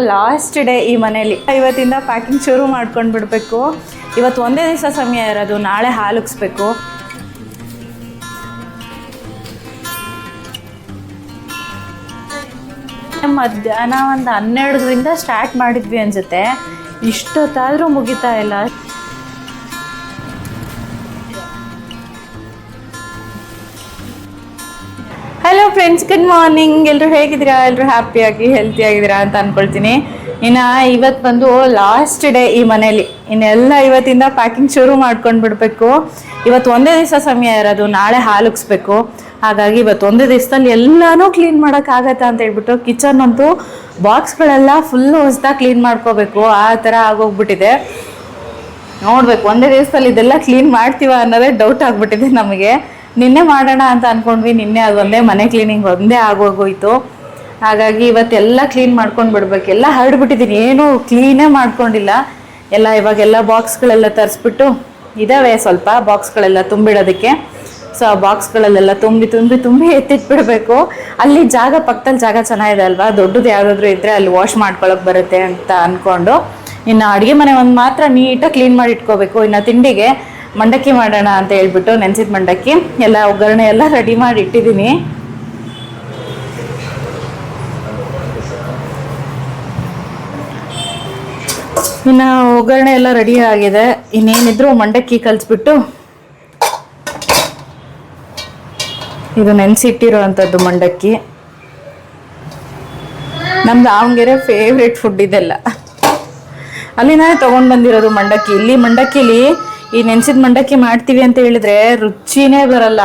Last day ಈ ಮನೇಲಿ ಇವತ್ತಿಂದ ಪ್ಯಾಕಿಂಗ್ ಶುರು ಮಾಡ್ಕೊಂಡು ಬಿಡಬೇಕು ಇವತ್ತು ಒಂದೇ ದಿವಸ ಸಮಯ ಇರೋದು, ನಾಳೆ ಹಾಲುಗಿಸ್ಬೇಕು ಮಧ್ಯಾಹ್ನ ಒಂದು ಹನ್ನೆರಡರಿಂದ ಸ್ಟಾರ್ಟ್ ಮಾಡಿದ್ವಿ ಅನ್ಸುತ್ತೆ. ಇಷ್ಟೊತ್ತಾದರೂ ಮುಗಿತಾ ಇಲ್ಲ. ಹಲೋ ಫ್ರೆಂಡ್ಸ್ ಗುಡ್ ಮಾರ್ನಿಂಗ್ ಎಲ್ಲರೂ ಹೇಗಿದ್ದೀರಾ? ಎಲ್ಲರೂ ಹ್ಯಾಪಿಯಾಗಿ ಹೆಲ್ತಿ ಆಗಿದ್ದೀರಾ ಅಂತ ಅನ್ಕೊಳ್ತೀನಿ. ಇನ್ನು ಇವತ್ತು ಬಂದು ಲಾಸ್ಟ್ ಡೇ ಈ ಮನೇಲಿ. ಇನ್ನೆಲ್ಲ ಇವತ್ತಿಂದ ಪ್ಯಾಕಿಂಗ್ ಶುರು ಮಾಡ್ಕೊಂಡು ಬಿಡಬೇಕು ಇವತ್ತು ಒಂದೇ ದಿವಸ ಸಮಯ ಇರೋದು, ನಾಳೆ ಹಾಲುಗಿಸ್ಬೇಕು ಹಾಗಾಗಿ ಇವತ್ತು ಒಂದೇ ದಿವಸದಲ್ಲಿ ಎಲ್ಲನೂ ಕ್ಲೀನ್ ಮಾಡೋಕ್ಕಾಗತ್ತಾ ಅಂತ ಹೇಳ್ಬಿಟ್ಟು ಕಿಚನ್ ಅಂತೂ ಬಾಕ್ಸ್ಗಳೆಲ್ಲ ಫುಲ್ಲು ಹೊಸ್ದಾಗಿ ಕ್ಲೀನ್ ಮಾಡ್ಕೋಬೇಕು. ಆ ಥರ ಆಗೋಗ್ಬಿಟ್ಟಿದೆ. ನೋಡ್ಬೇಕು, ಒಂದೇ ದಿವಸದಲ್ಲಿ ಇದೆಲ್ಲ ಕ್ಲೀನ್ ಮಾಡ್ತೀವ ಅನ್ನೋದೇ ಡೌಟ್ ಆಗಿಬಿಟ್ಟಿದೆ ನಮಗೆ. ನಿನ್ನೆ ಮಾಡೋಣ ಅಂತ ಅನ್ಕೊಂಡ್ವಿ, ನಿನ್ನೆ ಅದೊಂದೇ ಮನೆ ಕ್ಲೀನಿಂಗ್ ಒಂದೇ ಆಗೋಗೋಯ್ತು. ಹಾಗಾಗಿ ಇವತ್ತೆಲ್ಲ ಕ್ಲೀನ್ ಮಾಡ್ಕೊಂಡು ಬಿಡ್ಬೇಕು. ಎಲ್ಲ ಹರಡ್ಬಿಟ್ಟಿದ್ದೀನಿ ಏನೂ ಕ್ಲೀನೇ ಮಾಡ್ಕೊಂಡಿಲ್ಲ. ಎಲ್ಲ ಇವಾಗೆಲ್ಲ ಬಾಕ್ಸ್ಗಳೆಲ್ಲ ತರಿಸ್ಬಿಟ್ಟು ಇದ್ದಾವೆ ಸ್ವಲ್ಪ ಬಾಕ್ಸ್ಗಳೆಲ್ಲ ತುಂಬಿಡೋದಕ್ಕೆ. ಸೊ ಆ ಬಾಕ್ಸ್ಗಳಲ್ಲೆಲ್ಲ ತುಂಬಿ ತುಂಬಿ ತುಂಬಿ ಎತ್ತಿಟ್ಬಿಡ್ಬೇಕು. ಅಲ್ಲಿ ಜಾಗ ಪಕ್ಕದಲ್ಲಿ ಜಾಗ ಚೆನ್ನಾಗಿದೆ ಅಲ್ವಾ? ದೊಡ್ಡದು ಯಾವುದಾದ್ರೂ ಇದ್ದರೆ ಅಲ್ಲಿ ವಾಶ್ ಮಾಡ್ಕೊಳಕ್ಕೆ ಬರುತ್ತೆ ಅಂತ ಅಂದ್ಕೊಂಡು ಇನ್ನು ಅಡುಗೆ ಮನೆ ಒಂದು ಮಾತ್ರ ನೀಟಾಗಿ ಕ್ಲೀನ್ ಮಾಡಿ ಇಟ್ಕೋಬೇಕು. ಇನ್ನು ತಿಂಡಿಗೆ ಮಂಡಕ್ಕಿ ಮಾಡೋಣ ಅಂತ ಹೇಳ್ಬಿಟ್ಟು ನೆನೆಸಿದ ಮಂಡಕ್ಕಿ, ಎಲ್ಲ ಒಗ್ಗರಣೆ ಎಲ್ಲ ರೆಡಿ ಮಾಡಿ ಇಟ್ಟಿದ್ದೀನಿ. ಇನ್ನು ಒಗ್ಗರಣೆ ಎಲ್ಲ ರೆಡಿ ಆಗಿದೆ. ಇನ್ನೇನಿದ್ರು ಮಂಡಕ್ಕಿ ಕಲಿಸ್ಬಿಟ್ಟು ಇದು ನೆನೆಸಿಟ್ಟಿರುವಂಥದ್ದು ಮಂಡಕ್ಕಿ. ನಮ್ಮ ದಾವಣಗೆರೆ ಫೇವ್ರೆಟ್ ಫುಡ್ ಇದೆಲ್ಲ. ಅಲ್ಲಿಂದಾನೆ ತೊಗೊಂಡು ಬಂದಿರೋದು ಮಂಡಕ್ಕಿ. ಇಲ್ಲಿ ಮಂಡಕ್ಕಿಲಿ ಈ ನೆನ್ಸಿದ ಮಂಡಕ್ಕಿ ಮಾಡ್ತೀವಿ ಅಂತ ಹೇಳಿದ್ರೆ ರುಚಿನೇ ಬರಲ್ಲ.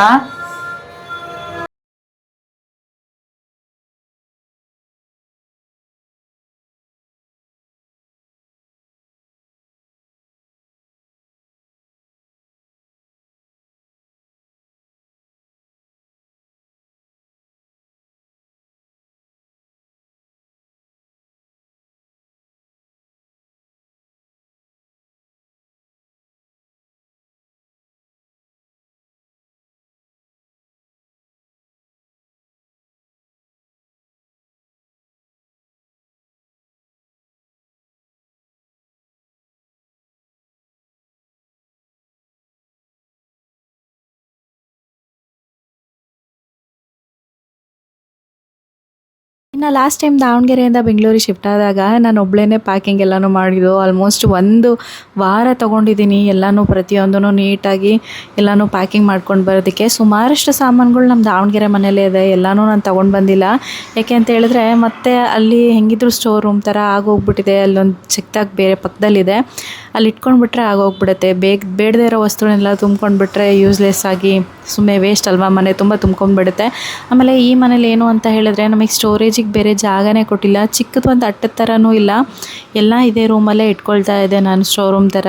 ಇನ್ನು ಲಾಸ್ಟ್ ಟೈಮ್ ದಾವಣಗೆರೆಯಿಂದ ಬೆಂಗಳೂರಿಗೆ ಶಿಫ್ಟ್ ಆದಾಗ ನಾನು ಒಬ್ಬಳೇ ಪ್ಯಾಕಿಂಗ್ ಎಲ್ಲನೂ ಮಾಡಿದ್ದು. ಆಲ್ಮೋಸ್ಟ್ ಒಂದು ವಾರ ತೊಗೊಂಡಿದ್ದೀನಿ. ಎಲ್ಲನೂ ಪ್ರತಿಯೊಂದೂ ನೀಟಾಗಿ ಎಲ್ಲನೂ ಪ್ಯಾಕಿಂಗ್ ಮಾಡ್ಕೊಂಡು ಬರೋದಕ್ಕೆ. ಸುಮಾರಷ್ಟು ಸಾಮಾನುಗಳು ನಮ್ಮ ದಾವಣಗೆರೆ ಮನೇಲೇ ಇದೆ. ಎಲ್ಲನೂ ನಾನು ತೊಗೊಂಡು ಬಂದಿಲ್ಲ. ಯಾಕೆ ಅಂತ ಹೇಳಿದ್ರೆ ಮತ್ತೆ ಅಲ್ಲಿ ಹೆಂಗಿದ್ರು ಸ್ಟೋರ್ ರೂಮ್ ಥರ ಆಗೋಗ್ಬಿಟ್ಟಿದೆ. ಅಲ್ಲೊಂದು ಚಿಕ್ಕದಾಗಿ ಬೇರೆ ಪಕ್ಕದಲ್ಲಿದೆ ಅಲ್ಲಿ ಇಟ್ಕೊಂಡ್ಬಿಟ್ರೆ ಆಗೋಗ್ಬಿಡುತ್ತೆ. ಬೇಗ, ಬೇಡದೇ ಇರೋ ವಸ್ತುಗಳನ್ನೆಲ್ಲ ತುಂಬ್ಕೊಂಡ್ಬಿಟ್ರೆ ಯೂಸ್ಲೆಸ್ ಆಗಿ ಸುಮ್ಮನೆ ವೇಸ್ಟ್ ಅಲ್ವಾ ಮನೆ ತುಂಬ ತುಂಬ್ಕೊಂಡ್ಬಿಡುತ್ತೆ. ಆಮೇಲೆ ಈ ಮನೇಲಿ ಏನು ಅಂತ ಹೇಳಿದ್ರೆ ನಮಗೆ ಸ್ಟೋರೇಜಿಗೆ ಬೇರೆ ಜಾಗನೇ ಕೊಟ್ಟಿಲ್ಲ. ಚಿಕ್ಕದು ಒಂದು ಅಟ್ಟದ ಥರನೂ ಇಲ್ಲ. ಎಲ್ಲ ಇದೇ ರೂಮಲ್ಲೇ ಇಟ್ಕೊಳ್ತಾ ಇದೆ ನಾನು ಸ್ಟೋರ್ ರೂಮ್ ಥರ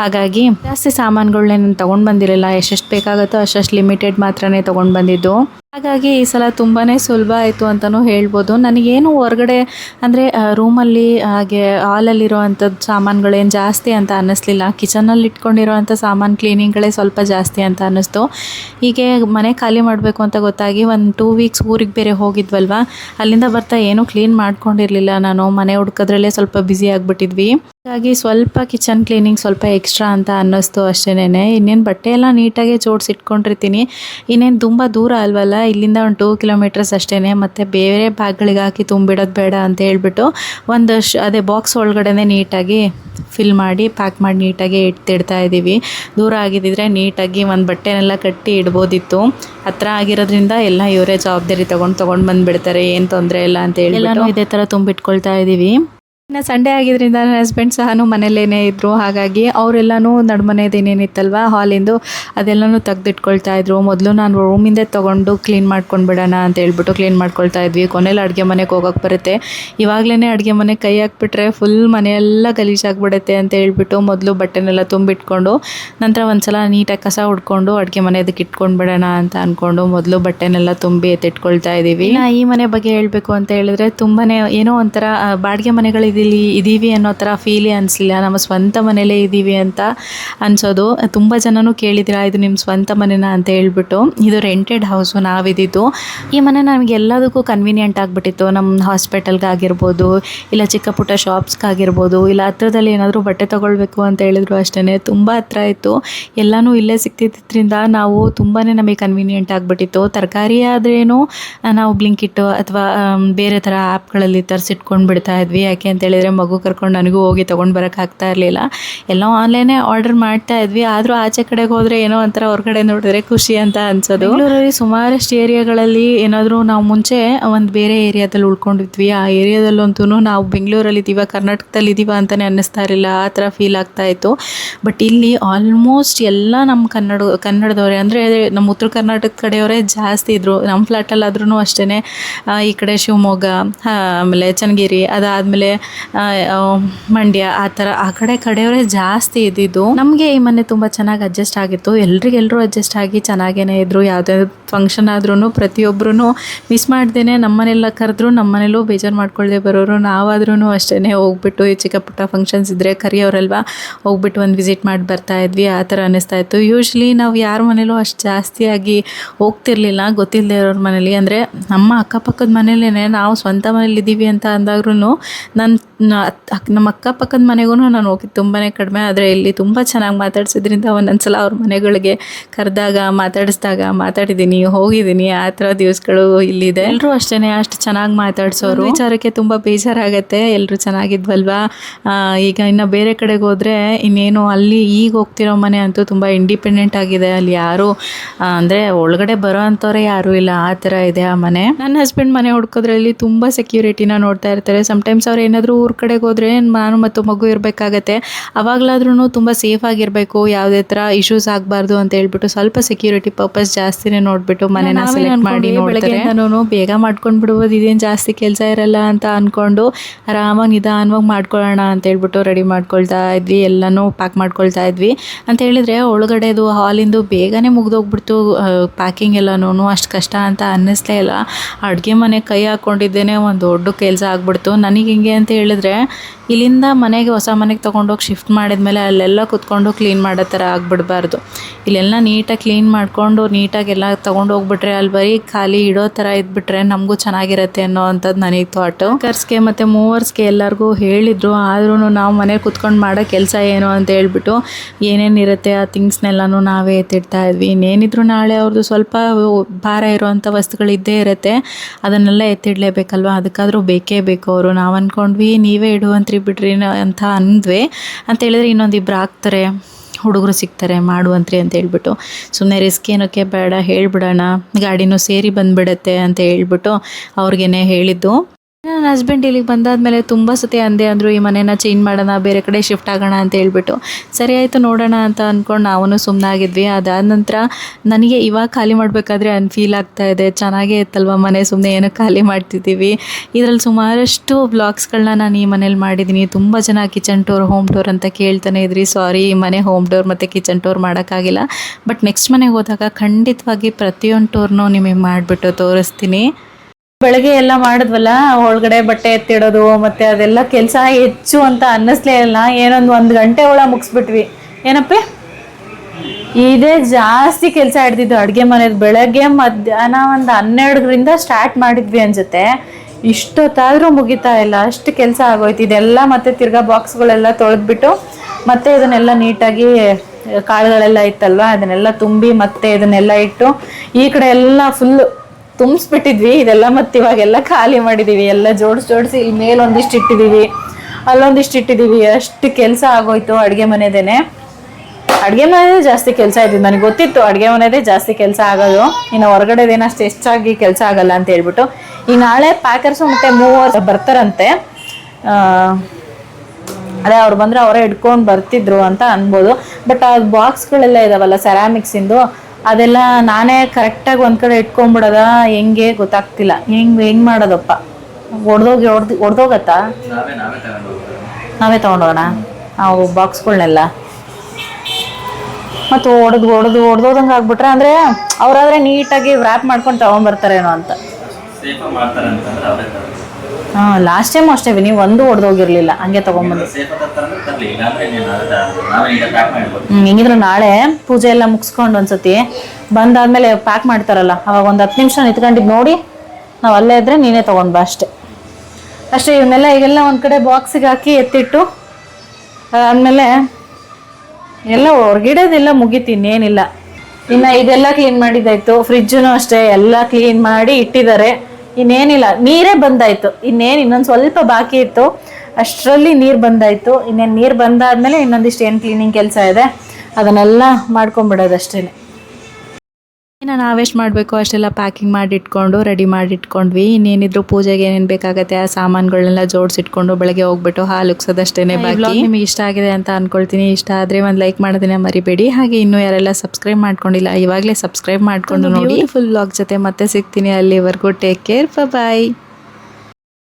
ಹಾಗಾಗಿ ಜಾಸ್ತಿ ಸಾಮಾನುಗಳನ್ನೇ ನಾನು ತೊಗೊಂಡು ಬಂದಿರಲಿಲ್ಲ. ಎಷ್ಟೆಷ್ಟು ಬೇಕಾಗುತ್ತೋ ಅಷ್ಟಷ್ಟು ಲಿಮಿಟೆಡ್ ಮಾತ್ರನೇ ತೊಗೊಂಡು ಬಂದಿದ್ದು. ಹಾಗಾಗಿ ಈ ಸಲ ತುಂಬಾ ಸುಲಭ ಆಯಿತು ಅಂತಲೂ ಹೇಳ್ಬೋದು. ನನಗೇನು ಹೊರಗಡೆ ಅಂದರೆ ರೂಮಲ್ಲಿ, ಹಾಗೆ ಹಾಲಲ್ಲಿರೋ ಅಂಥದ್ದು ಸಾಮಾನುಗಳೇನು ಜಾಸ್ತಿ ಅಂತ ಅನ್ನಿಸ್ಲಿಲ್ಲ. ಕಿಚನಲ್ಲಿ ಇಟ್ಕೊಂಡಿರೋ ಅಂಥ ಸಾಮಾನು ಕ್ಲೀನಿಂಗ್ಗಳೇ ಸ್ವಲ್ಪ ಜಾಸ್ತಿ ಅಂತ ಅನ್ನಿಸ್ತು. ಹೀಗೆ ಮನೆ ಖಾಲಿ ಮಾಡಬೇಕು ಅಂತ ಗೊತ್ತಾಗಿ ಒಂದು ಟೂ ವೀಕ್ಸ್ ಊರಿಗೆ ಬೇರೆ ಹೋಗಿದ್ವಲ್ವ? ಅಲ್ಲಿಂದ ಬರ್ತಾ ಏನೂ ಕ್ಲೀನ್ ಮಾಡ್ಕೊಂಡಿರಲಿಲ್ಲ ನಾನು. ಮನೆ ಹುಡ್ಕೋದ್ರಲ್ಲೇ ಸ್ವಲ್ಪ ಬ್ಯುಸಿ ಆಗಿಬಿಟ್ಟಿದ್ವಿ. ಹಾಗಾಗಿ ಸ್ವಲ್ಪ ಕಿಚನ್ ಕ್ಲೀನಿಂಗ್ ಸ್ವಲ್ಪ ಎಕ್ಸ್ಟ್ರಾ ಅಂತ ಅನ್ನಿಸ್ತು ಅಷ್ಟೇನೆ ಇನ್ನೇನು ಬಟ್ಟೆ ಎಲ್ಲ ನೀಟಾಗಿ ಜೋಡಿಸಿ ಇಟ್ಕೊಂಡಿರ್ತೀನಿ ಇನ್ನೇನು ತುಂಬ ದೂರ ಅಲ್ವಲ್ಲ, ಇಲ್ಲಿಂದ ಒಂದು ಟೂ ಕಿಲೋಮೀಟರ್ಸ್ ಅಷ್ಟೇ ಮತ್ತು ಬೇರೆ ಬ್ಯಾಗ್ಗಳಿಗೆ ಹಾಕಿ ತುಂಬಿಡೋದು ಬೇಡ ಅಂತ ಹೇಳ್ಬಿಟ್ಟು ಒಂದು ಶ್, ಅದೇ ಬಾಕ್ಸ್ ಒಳಗಡೆನೇ ನೀಟಾಗಿ ಫಿಲ್ ಮಾಡಿ ಪ್ಯಾಕ್ ಮಾಡಿ ನೀಟಾಗಿ ಇಡ್ತಿಡ್ತಾ ಇದ್ದೀವಿ ದೂರ ಆಗಿದ್ದಿದ್ರೆ ನೀಟಾಗಿ ಒಂದು ಬಟ್ಟೆನೆಲ್ಲ ಕಟ್ಟಿ ಇಡ್ಬೋದಿತ್ತು. ಹತ್ರ ಆಗಿರೋದ್ರಿಂದ ಎಲ್ಲ ಇವರೇ ಜವಾಬ್ದಾರಿ ತೊಗೊಂಡು ತೊಗೊಂಡು ಬಂದುಬಿಡ್ತಾರೆ. ಏನು ತೊಂದರೆ ಇಲ್ಲ ಅಂತ ಹೇಳಿ ಎಲ್ಲನೂ ಇದೇ ಥರ ತುಂಬಿಟ್ಕೊಳ್ತಾ ಇದ್ದೀವಿ ಇನ್ನು ಸಂಡೇ ಆಗಿದ್ದರಿಂದ ನನ್ನ ಹಸ್ಬೆಂಡ್ ಸಹ ಮನೇಲೇ ಇದ್ದರು ಹಾಗಾಗಿ ಅವರೆಲ್ಲನೂ ನಡುಮನೆದು ಏನೇನಿತ್ತಲ್ವ ಹಾಲಿಂದು ಅದೆಲ್ಲನೂ ತೆಗೆದಿಟ್ಕೊಳ್ತಾ ಇದ್ರು. ಮೊದಲು ನಾನು ರೂಮಿಂದ ತೊಗೊಂಡು ಕ್ಲೀನ್ ಮಾಡ್ಕೊಂಡು ಬಿಡೋಣ ಅಂತ ಹೇಳ್ಬಿಟ್ಟು ಕ್ಲೀನ್ ಮಾಡ್ಕೊಳ್ತಾ ಇದ್ವಿ. ಕೊನೆಯಲ್ಲಿ ಅಡುಗೆ ಮನೆಗೆ ಹೋಗೋಕೆ ಬರುತ್ತೆ. ಇವಾಗಲೇ ಅಡುಗೆ ಮನೆ ಕೈ ಹಾಕ್ಬಿಟ್ರೆ ಫುಲ್ ಮನೆಯೆಲ್ಲ ಗಲೀಜಾಗ್ಬಿಡುತ್ತೆ ಅಂತ ಹೇಳ್ಬಿಟ್ಟು ಮೊದಲು ಬಟ್ಟೆನೆಲ್ಲ ತುಂಬಿಟ್ಕೊಂಡು, ನಂತರ ಒಂದ್ಸಲ ನೀಟಾಗಿ ಕಸ ಹುಡ್ಕೊಂಡು ಅಡುಗೆ ಮನೆ ಅದಕ್ಕೆ ಇಟ್ಕೊಂಡು ಬಿಡೋಣ ಅಂತ ಅಂದ್ಕೊಂಡು ಮೊದಲು ಬಟ್ಟೆನೆಲ್ಲ ತುಂಬಿ ಎತ್ತಿಟ್ಕೊಳ್ತಾ ಇದ್ದೀವಿ ಈ ಮನೆ ಬಗ್ಗೆ ಹೇಳಬೇಕು ಅಂತ ಹೇಳಿದ್ರೆ ತುಂಬಾ ಏನೋ ಒಂಥರ ಬಾಡಿಗೆ ಮನೆಗಳಿದ್ದು ಇಲ್ಲಿ ಇದ್ದೀವಿ ಅನ್ನೋ ಥರ ಫೀಲೇ ಅನಿಸಲಿಲ್ಲ. ನಮ್ಮ ಸ್ವಂತ ಮನೇಲೇ ಇದ್ದೀವಿ ಅಂತ ಅನ್ಸೋದು. ತುಂಬ ಜನನೂ ಕೇಳಿದಿರ ಇದು ನಿಮ್ಮ ಸ್ವಂತ ಮನೆನಾ ಅಂತ ಹೇಳ್ಬಿಟ್ಟು. ಇದು ರೆಂಟೆಡ್ ಹೌಸು ನಾವಿದ್ದಿದ್ದು ಈ ಮನೆ ನಮಗೆ ಎಲ್ಲದಕ್ಕೂ ಕನ್ವೀನಿಯೆಂಟ್ ಆಗಿಬಿಟ್ಟಿತ್ತು. ನಮ್ಮ ಹಾಸ್ಪಿಟಲ್ಗಾಗಿರ್ಬೋದು ಇಲ್ಲ ಚಿಕ್ಕ ಪುಟ್ಟ ಶಾಪ್ಸ್ಗಾಗಿರ್ಬೋದು ಇಲ್ಲ ಹತ್ರದಲ್ಲಿ ಏನಾದರೂ ಬಟ್ಟೆ ತೊಗೊಳ್ಬೇಕು ಅಂತ ಹೇಳಿದ್ರು ಅಷ್ಟೇ ತುಂಬ ಹತ್ರ ಇತ್ತು. ಎಲ್ಲನೂ ಇಲ್ಲೇ ಸಿಗ್ತಿದ್ದರಿಂದ ನಾವು ತುಂಬಾ ನಮಗೆ ಕನ್ವೀನಿಯೆಂಟ್ ಆಗಿಬಿಟ್ಟಿತ್ತು. ತರಕಾರಿ ಆದ್ರೇನು, ನಾವು ಬ್ಲಿಂಕಿಟ್ಟು ಅಥವಾ ಬೇರೆ ಥರ ಆ್ಯಪ್ಗಳಲ್ಲಿ ತರಿಸಿಟ್ಕೊಂಡು ಬಿಡ್ತಾ ಇದ್ವಿ. ಯಾಕೆ ಅಂತ ಹೇಳಿದ್ರೆ ಮಗು ಕರ್ಕೊಂಡು ನನಗೂ ಹೋಗಿ ತೊಗೊಂಡು ಬರೋಕ್ಕಾಗ್ತಾ ಇರಲಿಲ್ಲ. ಎಲ್ಲ ಆನ್ಲೈನೇ ಆರ್ಡರ್ ಮಾಡ್ತಾ ಇದ್ವಿ. ಆದರೂ ಆಚೆ ಕಡೆಗೆ ಹೋದರೆ ಏನೋ ಒಂಥರ ಹೊರಗಡೆ ನೋಡಿದ್ರೆ ಖುಷಿ ಅಂತ ಅನ್ಸೋದು. ಬೆಂಗಳೂರಲ್ಲಿ ಸುಮಾರಷ್ಟು ಏರಿಯಾಗಳಲ್ಲಿ ಏನಾದರೂ ನಾವು ಮುಂಚೆ ಒಂದು ಬೇರೆ ಏರಿಯಾದಲ್ಲಿ ಉಳ್ಕೊಂಡಿದ್ವಿ. ಆ ಏರಿಯಾದಲ್ಲಂತೂ ನಾವು ಬೆಂಗಳೂರಲ್ಲಿ ಇದ್ದೀವ ಕರ್ನಾಟಕದಲ್ಲಿ ಇದ್ದೀವ ಅಂತಲೇ ಅನ್ನಿಸ್ತಾ ಇರಲಿಲ್ಲ. ಆ ಥರ ಫೀಲ್ ಆಗ್ತಾ ಇತ್ತು. ಬಟ್ ಇಲ್ಲಿ ಆಲ್ಮೋಸ್ಟ್ ಎಲ್ಲ ನಮ್ಮ ಕನ್ನಡ ಕನ್ನಡದವರೇ ಅಂದರೆ ನಮ್ಮ ಉತ್ತರ ಕರ್ನಾಟಕದ ಕಡೆಯವರೇ ಜಾಸ್ತಿ ಇದ್ದರು ನಮ್ಮ ಫ್ಲ್ಯಾಟಲ್ಲಾದ್ರೂ ಅಷ್ಟೇ ಈ ಕಡೆ ಶಿವಮೊಗ್ಗ ಆಮೇಲೆ ಚನ್ನಗಿರಿ ಅದಾದಮೇಲೆ ಮಂಡ್ಯ, ಆ ಥರ ಆ ಕಡೆ ಕಡೆಯವರೇ ಜಾಸ್ತಿ ಇದ್ದಿದ್ದು. ನಮಗೆ ಈ ಮನೆ ತುಂಬ ಚೆನ್ನಾಗಿ ಅಡ್ಜಸ್ಟ್ ಆಗಿತ್ತು. ಎಲ್ರಿಗೆಲ್ಲರೂ ಅಡ್ಜಸ್ಟ್ ಆಗಿ ಚೆನ್ನಾಗೇ ಇದ್ದರು ಯಾವುದೇ ಫಂಕ್ಷನ್ ಆದ್ರೂ ಪ್ರತಿಯೊಬ್ಬರೂ ಮಿಸ್ ಮಾಡ್ದೇನೆ ನಮ್ಮನೆಲ್ಲ ಕರೆದ್ರು ನಮ್ಮನೇಲೂ ಬೇಜಾರು ಮಾಡ್ಕೊಳ್ಳದೆ ಬರೋರು. ನಾವಾದ್ರೂ ಅಷ್ಟೇ ಹೋಗ್ಬಿಟ್ಟು ಈ ಚಿಕ್ಕ ಪುಟ್ಟ ಫಂಕ್ಷನ್ಸ್ ಇದ್ದರೆ ಕರಿಯೋರಲ್ವಾ, ಹೋಗ್ಬಿಟ್ಟು ಒಂದು ವಿಸಿಟ್ ಮಾಡಿ ಬರ್ತಾ ಇದ್ವಿ. ಆ ಥರ ಅನ್ನಿಸ್ತಾ ಇತ್ತು. ಯೂಶ್ವಲಿ ನಾವು ಯಾರ ಮನೇಲೂ ಅಷ್ಟು ಜಾಸ್ತಿಯಾಗಿ ಹೋಗ್ತಿರ್ಲಿಲ್ಲ ಗೊತ್ತಿಲ್ಲದೆ ಇರೋರ ಮನೇಲಿ ಅಂದರೆ ನಮ್ಮ ಅಕ್ಕಪಕ್ಕದ ಮನೇಲೇ ನಾವು ಸ್ವಂತ ಮನೇಲಿ ಇದ್ದೀವಿ ಅಂತ ಅಂದಾಗ್ರೂ ನನ್ನ ನಮ್ಮ ಅಕ್ಕಪಕ್ಕದ ಮನೆಗೂ ನಾನು ಹೋಗಿದ್ದು ತುಂಬಾ ಕಡಿಮೆ ಆದರೆ ಇಲ್ಲಿ ತುಂಬ ಚೆನ್ನಾಗಿ ಮಾತಾಡ್ಸಿದ್ರಿಂದ ಒಂದೊಂದ್ಸಲ ಅವ್ರ ಮನೆಗಳಿಗೆ ಕರೆದಾಗ ಮಾತಾಡಿಸ್ದಾಗ ಮಾತಾಡಿದ್ದೀನಿ ಹೋಗಿದ್ದೀನಿ ಆ ಥರ ದಿವಸಗಳು ಇಲ್ಲಿದೆ. ಎಲ್ಲರೂ ಅಷ್ಟೇ ಅಷ್ಟು ಚೆನ್ನಾಗಿ ಮಾತಾಡ್ಸೋರು. ವಿಚಾರಕ್ಕೆ ತುಂಬ ಬೇಜಾರಾಗತ್ತೆ ಎಲ್ಲರೂ ಚೆನ್ನಾಗಿದ್ವಲ್ವಾ? ಈಗ ಇನ್ನು ಬೇರೆ ಕಡೆಗೆ ಹೋದರೆ ಇನ್ನೇನು ಅಲ್ಲಿ ಈಗ ಹೋಗ್ತಿರೋ ಮನೆ ಅಂತೂ ತುಂಬ ಇಂಡಿಪೆಂಡೆಂಟ್ ಆಗಿದೆ. ಅಲ್ಲಿ ಯಾರು ಅಂದರೆ ಒಳಗಡೆ ಬರೋ ಅಂಥವ್ರೆ ಯಾರೂ ಇಲ್ಲ ಆ ಥರ ಇದೆ ಆ ಮನೆ. ನನ್ನ ಹಸ್ಬೆಂಡ್ ಮನೆ ಹುಡ್ಕೋದ್ರಲ್ಲಿ ತುಂಬ ಸೆಕ್ಯೂರಿಟಿನ ನೋಡ್ತಾ ಇರ್ತಾರೆ. ಸಮ್ಟೈಮ್ಸ್ ಅವ್ರು ಏನಾದರೂ ಊರ ಕಡೆಗೆ ಹೋದರೆ ನಾನು ಮತ್ತು ಮಗು ಇರಬೇಕಾಗತ್ತೆ. ಅವಾಗಲಾದ್ರೂ ತುಂಬ ಸೇಫ್ ಆಗಿರಬೇಕು. ಯಾವುದೇ ಥರ ಇಶ್ಯೂಸ್ ಆಗಬಾರ್ದು ಅಂತ ಹೇಳ್ಬಿಟ್ಟು ಸ್ವಲ್ಪ ಸೆಕ್ಯೂರಿಟಿ ಪರ್ಪಸ್ ಜಾಸ್ತಿನೇ ನೋಡ್ಬಿಟ್ಟು ಮನೆನ ಸೆಲೆಕ್ಟ್ ಮಾಡಿ ಬೆಳಗ್ಗೆ ನಾನು ಬೇಗ ಮಾಡ್ಕೊಂಡು ಬಿಡ್ಬೋದು ಇದೇನು ಜಾಸ್ತಿ ಕೆಲಸ ಇರಲ್ಲ ಅಂತ ಅಂದ್ಕೊಂಡು ಆರಾಮಾಗಿ ನಿಧಾನವಾಗಿ ಮಾಡ್ಕೊಳ್ಳೋಣ ಅಂತ ಹೇಳ್ಬಿಟ್ಟು ರೆಡಿ ಮಾಡ್ಕೊಳ್ತಾ ಇದ್ವಿ. ಎಲ್ಲನೂ ಪ್ಯಾಕ್ ಮಾಡ್ಕೊಳ್ತಾ ಇದ್ವಿ. ಅಂತ ಹೇಳಿದ್ರೆ ಒಳಗಡೆದು ಹಾಲಿಂದು ಬೇಗನೆ ಮುಗ್ದೋಗ್ಬಿಡ್ತು. ಪ್ಯಾಕಿಂಗ್ ಎಲ್ಲನೂ ಅಷ್ಟು ಕಷ್ಟ ಅಂತ ಅನ್ನಿಸ್ಲೇ ಇಲ್ಲ. ಅಡುಗೆ ಮನೆ ಕೈ ಹಾಕ್ಕೊಂಡಿದ್ದೇನೆ ಒಂದು ದೊಡ್ಡ ಕೆಲಸ ಆಗ್ಬಿಡ್ತು. ನನಗೆ ಹಿಂಗೆ ಅಂತ ಹೇಳಿದ್ರೆ ಇಲ್ಲಿಂದ ಮನೆಗೆ, ಹೊಸ ಮನೆಗೆ ತೊಗೊಂಡೋಗಿ ಶಿಫ್ಟ್ ಮಾಡಿದ್ಮೇಲೆ ಅಲ್ಲೆಲ್ಲ ಕುತ್ಕೊಂಡು ಕ್ಲೀನ್ ಮಾಡೋ ಥರ ಆಗಿಬಿಡ್ಬಾರ್ದು. ಇಲ್ಲೆಲ್ಲ ನೀಟಾಗಿ ಕ್ಲೀನ್ ಮಾಡಿಕೊಂಡು ನೀಟಾಗೆಲ್ಲ ತೊಗೊಂಡು ಹೋಗ್ಬಿಟ್ರೆ ಅಲ್ಲಿ ಬರೀ ಖಾಲಿ ಇಡೋ ಥರ ಇದ್ಬಿಟ್ರೆ ನಮಗೂ ಚೆನ್ನಾಗಿರುತ್ತೆ ಅನ್ನೋ ಅಂಥದ್ದು ನನಗೆ ಥಾಟು ಕರ್ಸ್ಗೆ ಮತ್ತು ಮೂವರ್ಸ್ಗೆ ಎಲ್ಲರಿಗೂ ಹೇಳಿದ್ರು ಆದ್ರೂ ನಾವು ಮನೆ ಕುತ್ಕೊಂಡು ಮಾಡೋ ಕೆಲಸ ಏನು ಅಂತ ಹೇಳ್ಬಿಟ್ಟು ಏನೇನಿರುತ್ತೆ ಆ ಥಿಂಗ್ಸ್ನೆಲ್ಲನೂ ನಾವೇ ಎತ್ತಿಡ್ತಾ ಇದ್ವಿ. ಇನ್ನೇನಿದ್ರು ನಾಳೆ ಅವ್ರದ್ದು ಸ್ವಲ್ಪ ಭಾರ ಇರುವಂಥ ವಸ್ತುಗಳು ಇದ್ದೇ ಇರುತ್ತೆ, ಅದನ್ನೆಲ್ಲ ಎತ್ತಿಡಲೇಬೇಕಲ್ವ? ಅದಕ್ಕಾದರೂ ಬೇಕೇ ಬೇಕು ಅವರು. ನಾವು ಅಂದ್ಕೊಂಡ್ವಿ ನೀವೇ ಇಡುವಂತ್ರಿ ಬಿಡ್ರಿ ಅಂತ ಅಂದ್ವಿ. ಅಂತ ಹೇಳಿದ್ರೆ ಇಬ್ಬರು ಆಗ್ತಾರೆ, ಹುಡುಗರು ಸಿಗ್ತಾರೆ, ಮಾಡುವಂತ್ರಿ ಅಂತ ಹೇಳ್ಬಿಟ್ಟು. ಸುಮ್ಮನೆ ರಿಸ್ಕ್ ಏನಕ್ಕೆ ಬೇಡ, ಹೇಳಿಬಿಡೋಣ, ಗಾಡಿನೂ ಸೇರಿ ಬಂದುಬಿಡತ್ತೆ ಅಂತ ಹೇಳ್ಬಿಟ್ಟು ಅವ್ರಿಗೇನೆ ಹೇಳಿದ್ದು. ನನ್ನ ಹಸ್ಬೆಂಡ್ ಇಲ್ಲಿಗೆ ಬಂದಾದ್ಮೇಲೆ ತುಂಬ ಸತಿ ಅಂದೆ ಅಂದರು, ಈ ಮನೇನ ಚೇಂಜ್ ಮಾಡೋಣ, ಬೇರೆ ಕಡೆ ಶಿಫ್ಟ್ ಆಗೋಣ ಅಂತ ಹೇಳ್ಬಿಟ್ಟು. ಸರಿ ಆಯಿತು, ನೋಡೋಣ ಅಂತ ಅಂದ್ಕೊಂಡು ನಾವೂ ಸುಮ್ಮನಾಗಿದ್ವಿ ಅದಾದ ನಂತರ ನನಗೆ ಇವಾಗ ಖಾಲಿ ಮಾಡಬೇಕಾದ್ರೆ ಅನ್ ಫೀಲ್ ಆಗ್ತಾ ಇದೆ. ಚೆನ್ನಾಗೇ ಇತ್ತಲ್ವ ಮನೆ ಸುಮ್ಮನೆ ಏನೋ ಖಾಲಿ ಮಾಡ್ತಿದ್ದೀವಿ. ಇದರಲ್ಲಿ ಸುಮಾರಷ್ಟು ಬ್ಲಾಗ್ಸ್ಗಳನ್ನ ನಾನು ಈ ಮನೇಲಿ ಮಾಡಿದ್ದೀನಿ ತುಂಬ ಜನ ಕಿಚನ್ ಟೂರ್ ಹೋಮ್ ಟೂರ್ ಅಂತ ಕೇಳ್ತಾನೆ ಇದ್ರಿ. ಸಾರಿ ಈ ಮನೆ ಹೋಮ್ ಟೂರ್ ಮತ್ತು ಕಿಚನ್ ಟೂರ್ ಮಾಡೋಕ್ಕಾಗಿಲ್ಲ. ಬಟ್ ನೆಕ್ಸ್ಟ್ ಮನೆಗೆ ಹೋದಾಗ ಖಂಡಿತವಾಗಿ ಪ್ರತಿಯೊಂದು ಟೂರ್ನೂ ನಿಮಗೆ ಮಾಡಿಬಿಟ್ಟು ತೋರಿಸ್ತೀನಿ. ಬೆಳಗ್ಗೆ ಎಲ್ಲ ಮಾಡಿದ್ವಲ್ಲ, ಒಳಗಡೆ ಬಟ್ಟೆ ಎತ್ತಿಡೋದು, ಮತ್ತೆ ಅದೆಲ್ಲ ಕೆಲಸ ಹೆಚ್ಚು ಅಂತ ಅನ್ನಿಸ್ಲೇ ಇಲ್ಲ. ಏನೊಂದು ಒಂದು ಗಂಟೆ ಒಳ ಮುಗಿಸ್ಬಿಟ್ವಿ. ಏನಪ್ಪ? ಇದೇ ಜಾಸ್ತಿ ಕೆಲಸ ಹಿಡ್ದಿದ್ದು ಅಡುಗೆ ಮನೇದು ಬೆಳಗ್ಗೆ ಮಧ್ಯಾಹ್ನ ಒಂದು ಹನ್ನೆರಡರಿಂದ ಸ್ಟಾರ್ಟ್ ಮಾಡಿದ್ವಿ ಅನ್ಸುತ್ತೆ. ಇಷ್ಟೊತ್ತಾದರೂ ಮುಗಿತಾ ಇಲ್ಲ. ಅಷ್ಟು ಕೆಲಸ ಆಗೋಯ್ತು. ಇದೆಲ್ಲ ಮತ್ತೆ ತಿರ್ಗಾ ಬಾಕ್ಸ್ಗಳೆಲ್ಲ ತೊಳೆದ್ಬಿಟ್ಟು, ಮತ್ತೆ ಇದನ್ನೆಲ್ಲ ನೀಟಾಗಿ, ಕಾಳುಗಳೆಲ್ಲ ಇತ್ತಲ್ವಾ, ಅದನ್ನೆಲ್ಲ ತುಂಬಿ ಮತ್ತೆ ಇದನ್ನೆಲ್ಲ ಇಟ್ಟು, ಈ ಕಡೆ ಎಲ್ಲ ಫುಲ್ಲು ತುಂಬಿಸ್ಬಿಟ್ಟಿದ್ವಿ. ಇದೆಲ್ಲ ಮತ್ತೆ ಇವಾಗೆಲ್ಲ ಖಾಲಿ ಮಾಡಿದೀವಿ. ಎಲ್ಲ ಜೋಡಿಸಿ ಜೋಡಿಸಿ ಇಲ್ಲಿ ಮೇಲೊಂದಿಷ್ಟು ಇಟ್ಟಿದ್ದೀವಿ ಅಲ್ಲೊಂದಿಷ್ಟು ಇಟ್ಟಿದ್ದೀವಿ ಅಷ್ಟು ಕೆಲಸ ಆಗೋಯ್ತು ಅಡುಗೆ ಮನೆದೇನೆ. ಅಡುಗೆ ಮನೆದೇ ಜಾಸ್ತಿ ಕೆಲಸ ಇದ್ದಿದ್ದು ನನಗೆ ಗೊತ್ತಿತ್ತು. ಅಡುಗೆ ಮನೆದೇ ಜಾಸ್ತಿ ಕೆಲಸ ಆಗೋದು. ಇನ್ನು ಹೊರಗಡೆದೇನು ಅಷ್ಟು ಹೆಚ್ಚಾಗಿ ಕೆಲಸ ಆಗಲ್ಲ ಅಂತ ಹೇಳ್ಬಿಟ್ಟು. ಈಗ ನಾಳೆ ಪ್ಯಾಕರ್ಸು ಮತ್ತೆ ಮೂವರ್ ಬರ್ತಾರಂತೆ. ಅದೇ ಅವ್ರು ಬಂದ್ರೆ ಅವರೇ ಇಟ್ಕೊಂಡು ಬರ್ತಿದ್ರು ಅಂತ ಅನ್ಬೋದು. ಬಟ್ ಆ ಬಾಕ್ಸ್ಗಳೆಲ್ಲ ಇದಾವಲ್ಲ ಸೆರಾಮಿಕ್ಸಿಂದು ಅದೆಲ್ಲ ನಾನೇ ಕರೆಕ್ಟಾಗಿ ಒಂದು ಕಡೆ ಇಟ್ಕೊಂಡ್ಬಿಡೋದ ಹೆಂಗೆ ಗೊತ್ತಾಗ್ತಿಲ್ಲ. ಹೆಂಗ್ ಹೆಂಗ್ ಮಾಡೋದಪ್ಪ? ಒಡ್ದೋಗಿ ಹೊಡೆದು ಒಡೆದೋಗತ್ತಾ? ನಾವೇ ನಾವೇ ಅವು ಬಾಕ್ಸ್ಗಳನ್ನೆಲ್ಲ ಮತ್ತು ಒಡೆದು ಒಡೆದು ಒಡೆದೋದಂಗೆ ಆಗ್ಬಿಟ್ರೆ ಅಂದರೆ ಅವರಾದರೆ ನೀಟಾಗಿ ವ್ರ್ಯಾಪ್ ಮಾಡ್ಕೊಂಡು ತಗೊಂಬರ್ತಾರೇನೋ ಅಂತ. ಹಾಂ ಲಾಸ್ಟ್ ಟೈಮ್ ಅಷ್ಟೇ ನೀವು ಒಂದು ಹೊಡೆದೋಗಿರ್ಲಿಲ್ಲ ಹಂಗೆ ಹ್ಮ್, ಹೆಂಗಿದ್ರು ನಾಳೆ ಪೂಜೆ ಎಲ್ಲ ಮುಗಿಸ್ಕೊಂಡು ಒಂದ್ಸತಿ ಬಂದಾದ್ಮೇಲೆ ಪ್ಯಾಕ್ ಮಾಡ್ತಾರಲ್ಲ ಅವಾಗ ಒಂದು ಹತ್ತು ನಿಮಿಷ ನಿಂತ್ಕೊಂಡಿದ್ದು ನೋಡಿ ನಾವು ಅಲ್ಲೇ ಇದ್ರೆ ನೀನೇ ತಗೊಂಡ್ಬ ಅಷ್ಟೇ. ಅಷ್ಟೇ ಇವನ್ನೆಲ್ಲ ಈಗೆಲ್ಲ ಒಂದು ಕಡೆ ಬಾಕ್ಸಿಗೆ ಹಾಕಿ ಎತ್ತಿಟ್ಟು ಅದಾದ್ಮೇಲೆ ಎಲ್ಲ ಹೊರಗಿಡೋದಿಲ್ಲ ಮುಗೀತು ಇನ್ನೇನಿಲ್ಲ. ಇನ್ನ ಇದೆಲ್ಲ ಕ್ಲೀನ್ ಮಾಡಿದ್ದಾಯ್ತು ಫ್ರಿಜ್ಜುನು ಅಷ್ಟೇ ಎಲ್ಲ ಕ್ಲೀನ್ ಮಾಡಿ ಇಟ್ಟಿದ್ದಾರೆ. ಇನ್ನೇನಿಲ್ಲ, ನೀರೇ ಬಂದಾಯ್ತು. ಇನ್ನೇನು, ಇನ್ನೊಂದು ಸ್ವಲ್ಪ ಬಾಕಿ ಇತ್ತು. ಅಷ್ಟರಲ್ಲಿ ನೀರು ಬಂದಾಯ್ತು. ಇನ್ನೇನು ನೀರು ಬಂದಾದ್ಮೇಲೆ ಇನ್ನೊಂದಿಷ್ಟು ಏನು ಕ್ಲೀನಿಂಗ್ ಕೆಲಸ ಇದೆ, ಅದನ್ನೆಲ್ಲ ಮಾಡ್ಕೊಂಬಿಡೋದಷ್ಟೇ ಇನ್ನು ನಾವೆಷ್ಟು ಮಾಡಬೇಕು? ಅಷ್ಟೆಲ್ಲ ಪ್ಯಾಕಿಂಗ್ ಮಾಡಿ ಇಟ್ಕೊಂಡು ರೆಡಿ ಮಾಡಿ ಇಟ್ಕೊಂಡ್ವಿ ಇನ್ನೇನಿದ್ರು ಪೂಜೆಗೆ ಏನೇನು ಬೇಕಾಗುತ್ತೆ ಆ ಸಾಮಾನುಗಳನ್ನೆಲ್ಲ ಜೋಡಿಸಿಟ್ಕೊಂಡು ಬೆಳಗ್ಗೆ ಹೋಗ್ಬಿಟ್ಟು ಹಾಲು ಉಗ್ಸೋದಷ್ಟೇ ಬಾಕಿ. ನಿಮಗೆ ಇಷ್ಟ ಆಗಿದೆ ಅಂತ ಅನ್ಕೊಳ್ತೀನಿ. ಇಷ್ಟ ಆದರೆ ಒಂದು ಲೈಕ್ ಮಾಡೋದನ್ನ ಮರಿಬೇಡಿ. ಹಾಗೆ ಇನ್ನೂ ಯಾರೆಲ್ಲ ಸಬ್ಸ್ಕ್ರೈಬ್ ಮಾಡ್ಕೊಂಡಿಲ್ಲ ಇವಾಗಲೇ ಸಬ್ಸ್ಕ್ರೈಬ್ ಮಾಡ್ಕೊಂಡು ನೋಡಿ. ಫುಲ್ ವ್ಲಾಗ್ ಜೊತೆ ಮತ್ತೆ ಸಿಗ್ತೀನಿ ಅಲ್ಲಿವರೆಗೂ. Take care bye